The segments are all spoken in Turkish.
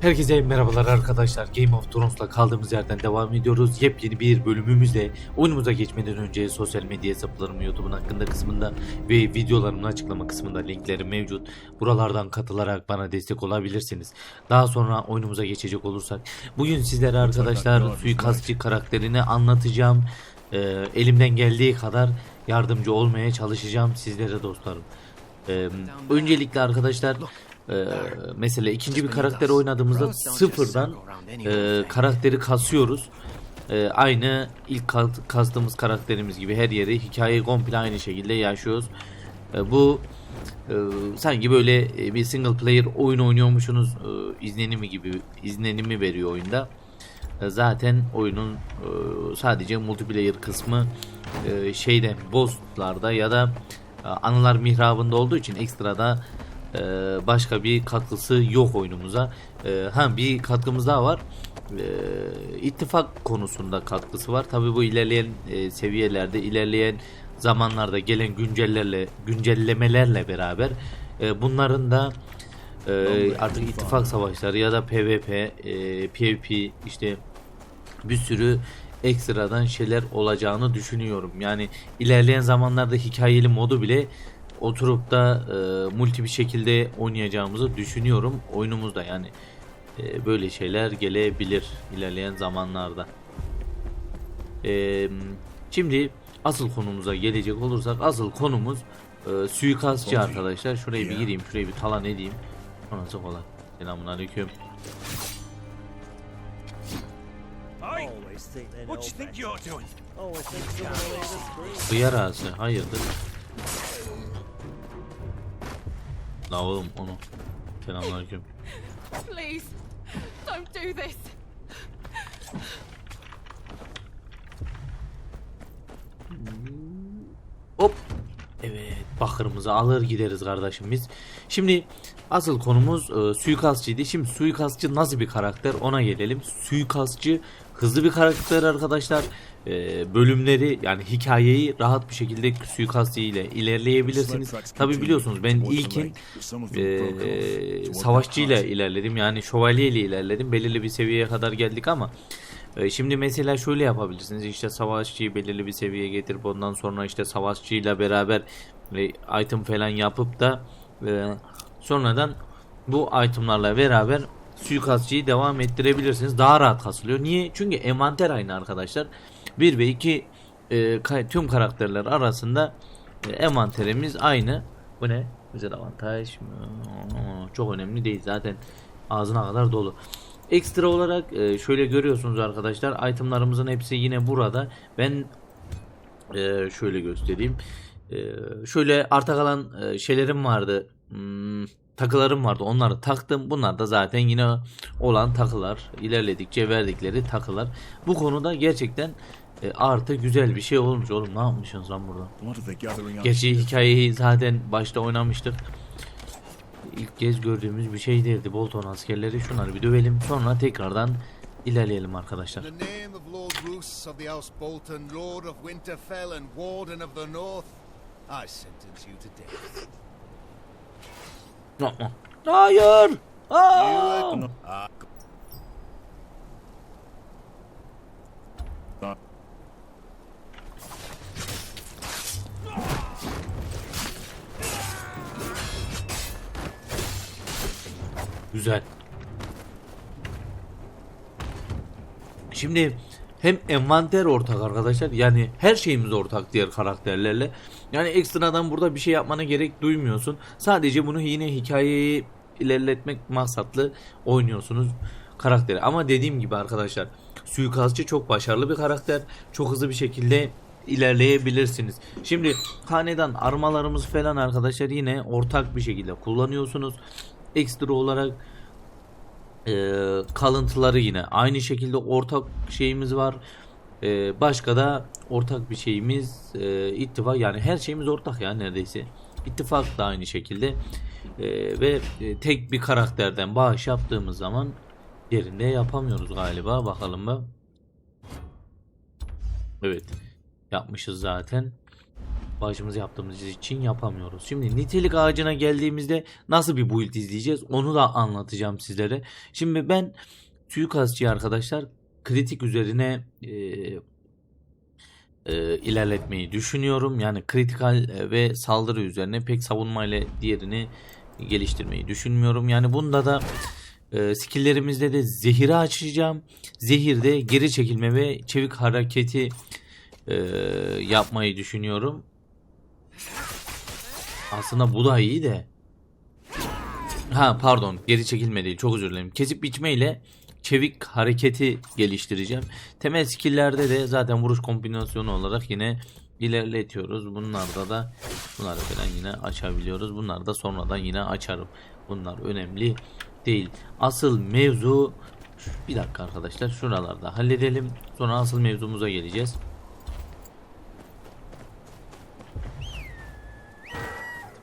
Herkese merhabalar arkadaşlar. Game of Thrones'la kaldığımız yerden devam ediyoruz. Yepyeni bir bölümümüzle oyunumuza geçmeden önce sosyal medya hesaplarım YouTube'un hakkında kısmında ve videolarımın açıklama kısmında linkleri mevcut. Buralardan katılarak bana destek olabilirsiniz. Daha sonra oyunumuza geçecek olursak bugün sizlere arkadaşlar suikastçı karakterini anlatacağım. Ee, elimden geldiği kadar yardımcı olmaya çalışacağım sizlere dostlarım. Ee, öncelikle arkadaşlar ee, mesela ikinci bir karakteri oynadığımızda sıfırdan e, karakteri kasıyoruz. Ee, aynı ilk kas- kastığımız karakterimiz gibi her yeri hikayeyi komple aynı şekilde yaşıyoruz. Ee, bu e, sanki böyle e, bir single player oyun oynuyormuşsunuz e, izlenimi gibi izlenimi veriyor oyunda. E, zaten oyunun e, sadece multiplayer kısmı e, şeyde bosslarda ya da e, anılar mihrabında olduğu için ekstrada e, başka bir katkısı yok oyunumuza. E, ha bir katkımız daha var. E, ittifak konusunda katkısı var. Tabi bu ilerleyen e, seviyelerde, ilerleyen zamanlarda gelen güncellerle, güncellemelerle beraber e, bunların da e, artık ittifak savaşları ya da PvP, e, PvP işte bir sürü ekstradan şeyler olacağını düşünüyorum. Yani ilerleyen zamanlarda hikayeli modu bile oturup da e, multi bir şekilde oynayacağımızı düşünüyorum oyunumuzda yani e, böyle şeyler gelebilir ilerleyen zamanlarda. E, şimdi asıl konumuza gelecek olursak asıl konumuz e, suikastçı arkadaşlar. Şuraya bir gireyim, şuraya bir talan edeyim. Sonrası kolay. Selamun aleyküm. What do you think you're doing? Always Oğlum onu. Selamun aleyküm. Please, don't do this. Hop. Evet bakırımızı alır gideriz kardeşim biz. Şimdi asıl konumuz e, suikastçıydı. Şimdi suikastçı nasıl bir karakter ona gelelim. Suikastçı hızlı bir karakter arkadaşlar. E, bölümleri yani hikayeyi rahat bir şekilde suikastçı ile ilerleyebilirsiniz. Tabi biliyorsunuz ben ilkin e, savaşçıyla ilerledim. Yani şövalye ile ilerledim. Belirli bir seviyeye kadar geldik ama e, Şimdi mesela şöyle yapabilirsiniz işte savaşçıyı belirli bir seviyeye getirip ondan sonra işte savaşçıyla beraber e, item falan yapıp da e, sonradan bu itemlarla beraber suikastçıyı devam ettirebilirsiniz. Daha rahat kasılıyor. Niye? Çünkü envanter aynı arkadaşlar. 1 ve 2 e, tüm karakterler arasında e, envanterimiz aynı. Bu ne? Güzel avantaj. Çok önemli değil zaten ağzına kadar dolu. Ekstra olarak e, şöyle görüyorsunuz arkadaşlar itemlarımızın hepsi yine burada. Ben e, şöyle göstereyim. E, şöyle arta kalan şeylerim vardı. Hmm, takılarım vardı. Onları taktım. Bunlar da zaten yine olan takılar. İlerledikçe verdikleri takılar. Bu konuda gerçekten e, artı güzel bir şey olmuş oğlum. Ne yapmışsınız lan burada? Gerçi hikayeyi zaten başta oynamıştık. İlk kez gördüğümüz bir şey değildi. Bolton askerleri şunları bir dövelim. Sonra tekrardan ilerleyelim arkadaşlar. In the Güzel. Şimdi hem envanter ortak arkadaşlar yani her şeyimiz ortak diğer karakterlerle. Yani ekstradan burada bir şey yapmana gerek duymuyorsun. Sadece bunu yine hikayeyi ilerletmek maksatlı oynuyorsunuz karakteri. Ama dediğim gibi arkadaşlar suikastçı çok başarılı bir karakter. Çok hızlı bir şekilde ilerleyebilirsiniz. Şimdi hanedan armalarımız falan arkadaşlar yine ortak bir şekilde kullanıyorsunuz. Ekstra olarak e, kalıntıları yine aynı şekilde ortak şeyimiz var. E, başka da ortak bir şeyimiz e, ittifak yani her şeyimiz ortak ya neredeyse. İttifak da aynı şekilde E, ve e, tek bir karakterden bağış yaptığımız zaman yerinde yapamıyoruz galiba bakalım mı? Evet yapmışız zaten. Başımız yaptığımız için yapamıyoruz. Şimdi nitelik ağacına geldiğimizde nasıl bir build izleyeceğiz onu da anlatacağım sizlere. Şimdi ben suikastçıyı arkadaşlar kritik üzerine e, e, ilerletmeyi düşünüyorum. Yani kritikal e, ve saldırı üzerine pek savunma ile diğerini geliştirmeyi düşünmüyorum. Yani bunda da e, skilllerimizde de zehiri açacağım. Zehirde geri çekilme ve çevik hareketi e, yapmayı düşünüyorum. Aslında bu da iyi de. Ha pardon geri çekilme değil çok özür dilerim. Kesip biçme ile çevik hareketi geliştireceğim. Temel skill'lerde de zaten vuruş kombinasyonu olarak yine ilerletiyoruz. Bunlarda da bunları falan yine açabiliyoruz. Bunları da sonradan yine açarım. Bunlar önemli değil. Asıl mevzu bir dakika arkadaşlar şuralarda halledelim. Sonra asıl mevzumuza geleceğiz.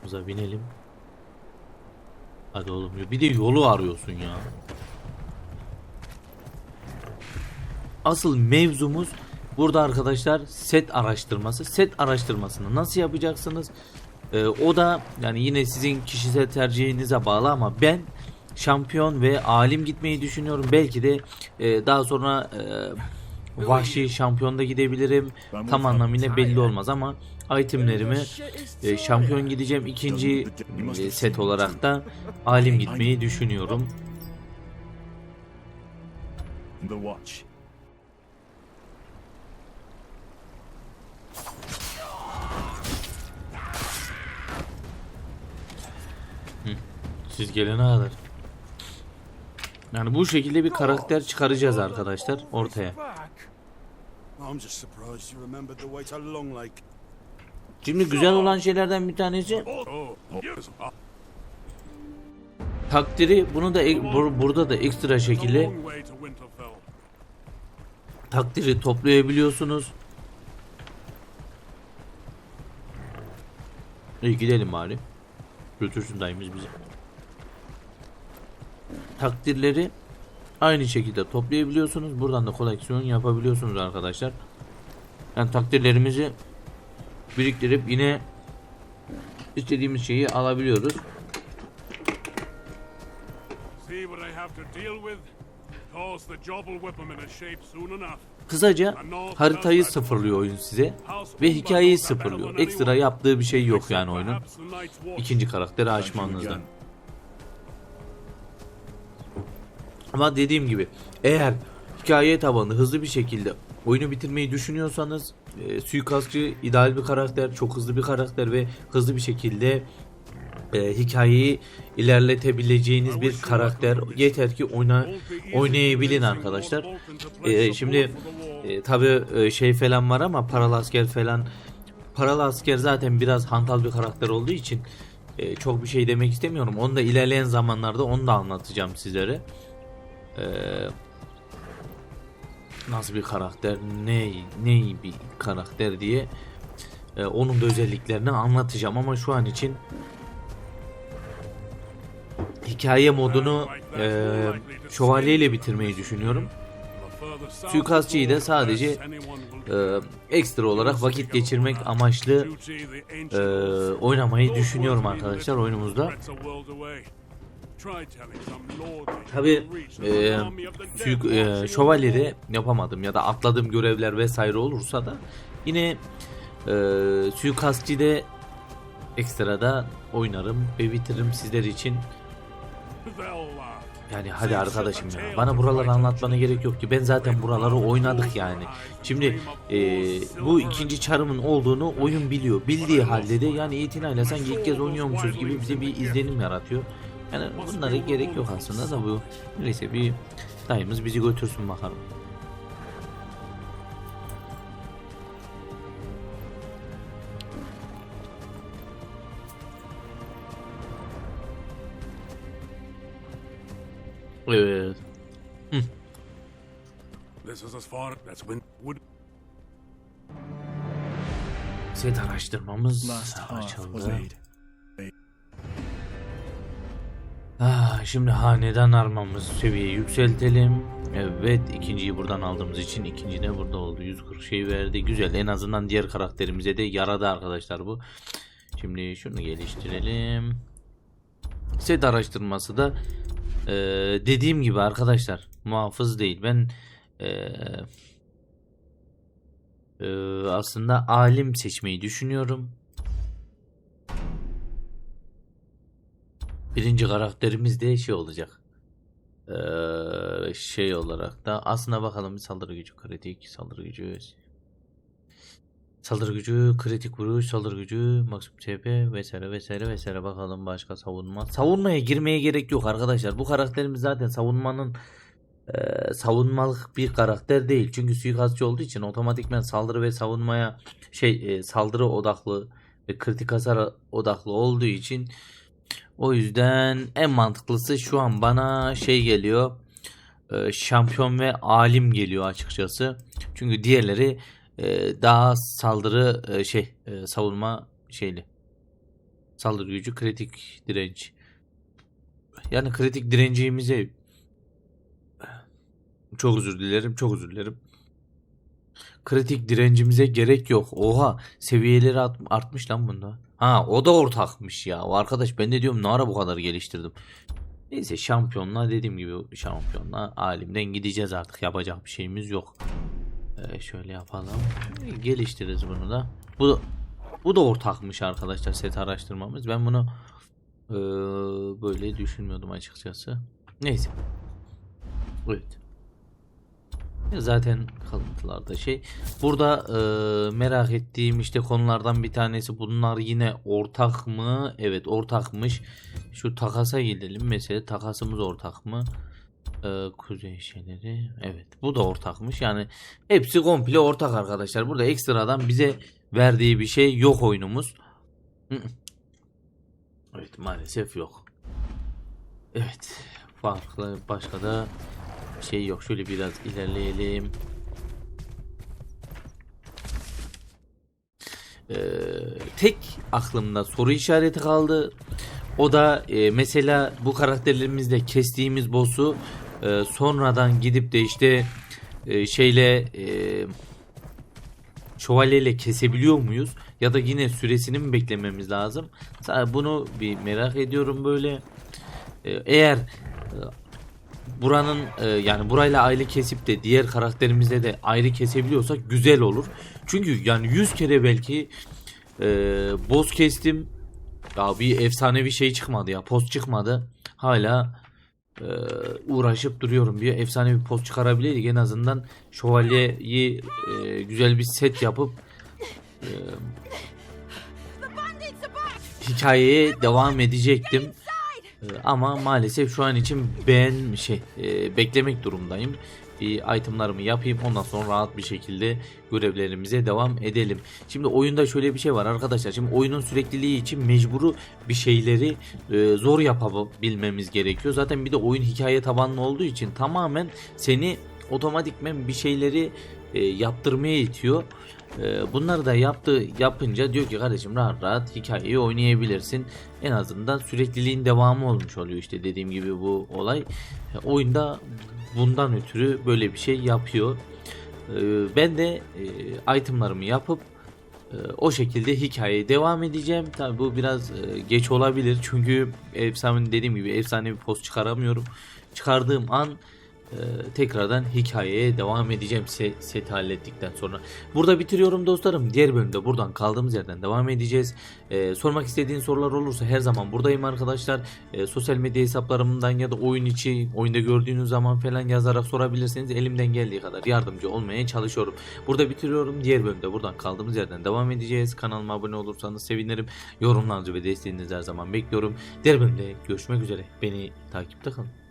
Atımıza binelim. Hadi oğlum bir de yolu arıyorsun ya. Asıl mevzumuz burada arkadaşlar set araştırması. Set araştırmasını nasıl yapacaksınız? Ee, o da yani yine sizin kişisel tercihinize bağlı ama ben şampiyon ve alim gitmeyi düşünüyorum. Belki de e, daha sonra e, vahşi şampiyonda gidebilirim. Tam anlamıyla belli olmaz ama itemlerimi e, şampiyon gideceğim. İkinci e, set olarak da alim gitmeyi düşünüyorum. The watch. Siz gelene kadar. Yani bu şekilde bir karakter çıkaracağız arkadaşlar ortaya. I'm just surprised you remembered the way to Long Lake. Şimdi güzel olan şeylerden bir tanesi takdiri bunu da bur- burada da ekstra şekilde takdiri toplayabiliyorsunuz. İyi gidelim bari. Götürsün dayımız bizi. Takdirleri aynı şekilde toplayabiliyorsunuz. Buradan da koleksiyon yapabiliyorsunuz arkadaşlar. Yani takdirlerimizi biriktirip yine istediğimiz şeyi alabiliyoruz. Kısaca haritayı sıfırlıyor oyun size ve hikayeyi sıfırlıyor. Ekstra yaptığı bir şey yok yani oyunun. İkinci karakteri açmanızda. Ama dediğim gibi eğer hikaye tabanlı hızlı bir şekilde oyunu bitirmeyi düşünüyorsanız e, suikastçı ideal bir karakter, çok hızlı bir karakter ve hızlı bir şekilde e, hikayeyi ilerletebileceğiniz bir karakter. Yeter ki oyna oynayabilin arkadaşlar. E, şimdi e, tabi şey falan var ama paralı asker falan paralı asker zaten biraz hantal bir karakter olduğu için e, çok bir şey demek istemiyorum. Onu da ilerleyen zamanlarda onu da anlatacağım sizlere. E, nasıl bir karakter, ne ne bir karakter diye e, onun da özelliklerini anlatacağım ama şu an için hikaye modunu e, şövalyeyle bitirmeyi düşünüyorum. Suikastçıyı da sadece e, ekstra olarak vakit geçirmek amaçlı e, oynamayı düşünüyorum arkadaşlar oyunumuzda. Tabi e, suik, e, şövalyede yapamadım ya da atladığım görevler vesaire olursa da yine e, suikastçıda ekstra da oynarım ve bitiririm sizler için. Yani hadi arkadaşım ya bana buraları anlatmana gerek yok ki ben zaten buraları oynadık yani. Şimdi e, bu ikinci çarımın olduğunu oyun biliyor. Bildiği halde de yani itinayla sanki ilk kez oynuyormuşuz gibi bize bir izlenim yaratıyor. Yani bunlara gerek yok aslında da bu neyse bir dayımız bizi götürsün bakalım. Evet. This is as far that's when would Set araştırmamız açıldı. Şimdi hanedan armamız seviyeyi yükseltelim. Evet ikinciyi buradan aldığımız için ikinci de burada oldu. 140 şey verdi. Güzel en azından diğer karakterimize de yaradı arkadaşlar bu. Şimdi şunu geliştirelim. Set araştırması da eee, dediğim gibi arkadaşlar muhafız değil. Ben eee, eee, aslında alim seçmeyi düşünüyorum. Birinci karakterimiz de şey olacak. Eee, şey olarak da aslına bakalım saldırı gücü kritik saldırı gücü. Saldırı gücü kritik vuruş saldırı gücü maksimum TP vesaire vesaire vesaire. Bakalım başka savunma. Savunmaya girmeye gerek yok arkadaşlar. Bu karakterimiz zaten savunmanın eee, savunmalık bir karakter değil. Çünkü suikastçı olduğu için otomatikmen saldırı ve savunmaya şey eee, saldırı odaklı ve kritik hasar odaklı olduğu için o yüzden en mantıklısı şu an bana şey geliyor. e, Şampiyon ve alim geliyor açıkçası. Çünkü diğerleri e, daha saldırı e, şey e, savunma şeyli. Saldırı gücü kritik direnç. Yani kritik direncimize çok özür dilerim, çok özür dilerim. Kritik direncimize gerek yok. Oha, seviyeleri art- artmış lan bunda. Ha, o da ortakmış ya. Arkadaş ben de diyorum ne ara bu kadar geliştirdim. Neyse şampiyonla dediğim gibi şampiyonla alimden gideceğiz artık. Yapacak bir şeyimiz yok. Ee, şöyle yapalım. Geliştiririz bunu da. Bu bu da ortakmış arkadaşlar set araştırmamız. Ben bunu eee, böyle düşünmüyordum açıkçası. Neyse. Evet. Zaten kalıntılarda şey. Burada eee, merak ettiğim işte konulardan bir tanesi bunlar yine ortak mı? Evet ortakmış. Şu takasa gidelim. Mesela takasımız ortak mı? Eee, kuzey şeyleri. Evet bu da ortakmış. Yani hepsi komple ortak arkadaşlar. Burada ekstradan bize verdiği bir şey yok oyunumuz. Evet maalesef yok. Evet. Farklı başka da şey yok. Şöyle biraz ilerleyelim. Ee, tek aklımda soru işareti kaldı. O da e, mesela bu karakterlerimizle kestiğimiz boss'u e, sonradan gidip de işte e, şeyle e, şövalyeyle kesebiliyor muyuz? Ya da yine süresini mi beklememiz lazım? Bunu bir merak ediyorum böyle. E, eğer e, buranın e, yani burayla ayrı kesip de diğer karakterimizle de ayrı kesebiliyorsak güzel olur. Çünkü yani 100 kere belki e, boss kestim. Ya bir efsanevi şey çıkmadı ya. Post çıkmadı. Hala e, uğraşıp duruyorum. Bir efsane bir post çıkarabilirdik. En azından şövalyeyi e, güzel bir set yapıp e, hikayeye devam edecektim. E, ama maalesef şu an için ben şey e, beklemek durumdayım. Bir itemlarımı yapayım ondan sonra rahat bir şekilde görevlerimize devam edelim. Şimdi oyunda şöyle bir şey var arkadaşlar. Şimdi oyunun sürekliliği için mecburu bir şeyleri e, zor yapabilmemiz gerekiyor. Zaten bir de oyun hikaye tabanlı olduğu için tamamen seni otomatikmen bir şeyleri e, yaptırmaya itiyor. E, bunları da yaptı yapınca diyor ki kardeşim rahat rahat hikayeyi oynayabilirsin. En azından sürekliliğin devamı olmuş oluyor işte dediğim gibi bu olay. Oyunda bundan ötürü böyle bir şey yapıyor. E, ben de e, itemlarımı yapıp e, o şekilde hikayeye devam edeceğim. Tabi bu biraz e, geç olabilir çünkü efsane dediğim gibi efsane bir post çıkaramıyorum. Çıkardığım an e, tekrardan hikayeye devam edeceğim se- seti hallettikten sonra. Burada bitiriyorum dostlarım. Diğer bölümde buradan kaldığımız yerden devam edeceğiz. E, sormak istediğin sorular olursa her zaman buradayım arkadaşlar. E, sosyal medya hesaplarımdan ya da oyun içi oyunda gördüğünüz zaman falan yazarak sorabilirseniz elimden geldiği kadar yardımcı olmaya çalışıyorum. Burada bitiriyorum. Diğer bölümde buradan kaldığımız yerden devam edeceğiz. Kanalıma abone olursanız sevinirim. Yorumlarınızı ve desteğinizi her zaman bekliyorum. Diğer bölümde görüşmek üzere. Beni takipte kalın.